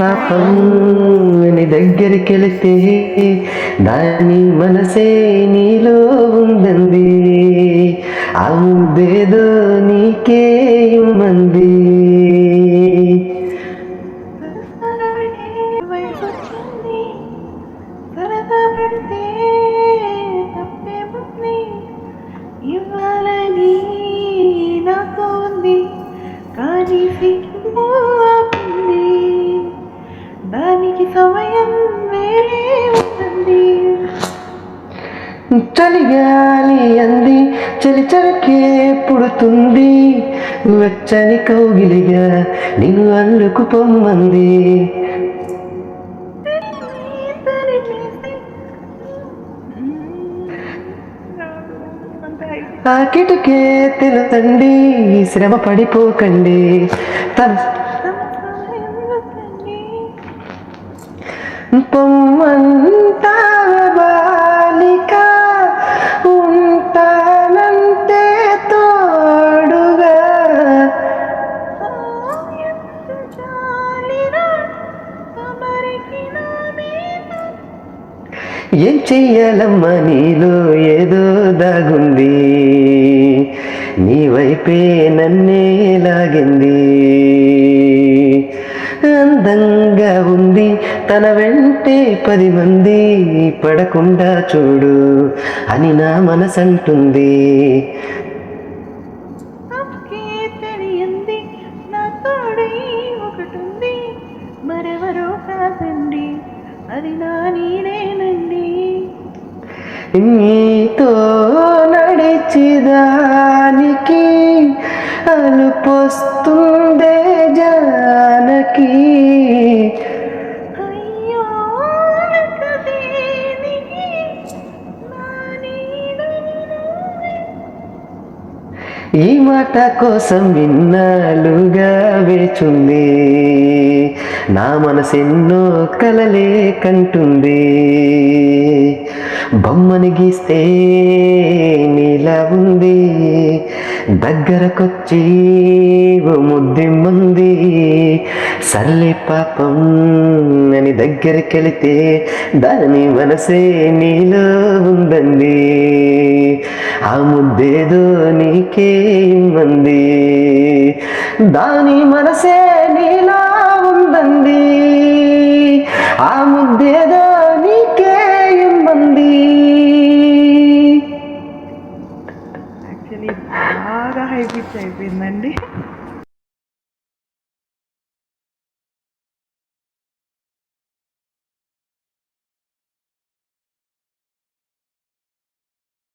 పాపం నీ దగ్గరికి వెళితే దాని మనసే నీలో ఉందంది. ఆ ముద్దేదో నీకే ఇమ్మంది. ఇవ్వాలని నాకు ఉంది. కానీ చలిగాలి అంది. చలి చలికే పుడుతుంది. వెచ్చని కౌగిలిగా నేను అల్లుకు పొమ్మంది. ఆ కిటికే తెలుతండి శ్రమ పడిపోకండి. తన పొమ్మంతా ఏం చెయ్యాలమ్మా నీలో ఏదో దాగుంది? నీ వైపే నన్నే లాగింది. అందంగా ఉంది తన వెంటే పది మంది పడకుండా చూడు అని నా మనసంటుంది. మరెవరో కాదండి. అది నా నీడేనండి నీతో నడిచిదానికి అలుపొస్తూ ఈ మాట కోసం విన్నాలుగా వేచుంది. నా మనసెన్నో కలలే కంటుంది బొమ్మని గీస్తే నీలా ఉంది. దగ్గరకొచ్చి ఓ ముద్దిమ్మంది. సర్లే పాపం దగ్గరికెళితే దాని మనసే నీలో ఉందండి. ఆ ముద్దేదో నీకే ఉంది దాని మనసే నీలో ఉందండి. ఆ ముద్దేదో నీకే ఉంది బాగా హైపిచ్ అయిపోయిందండి.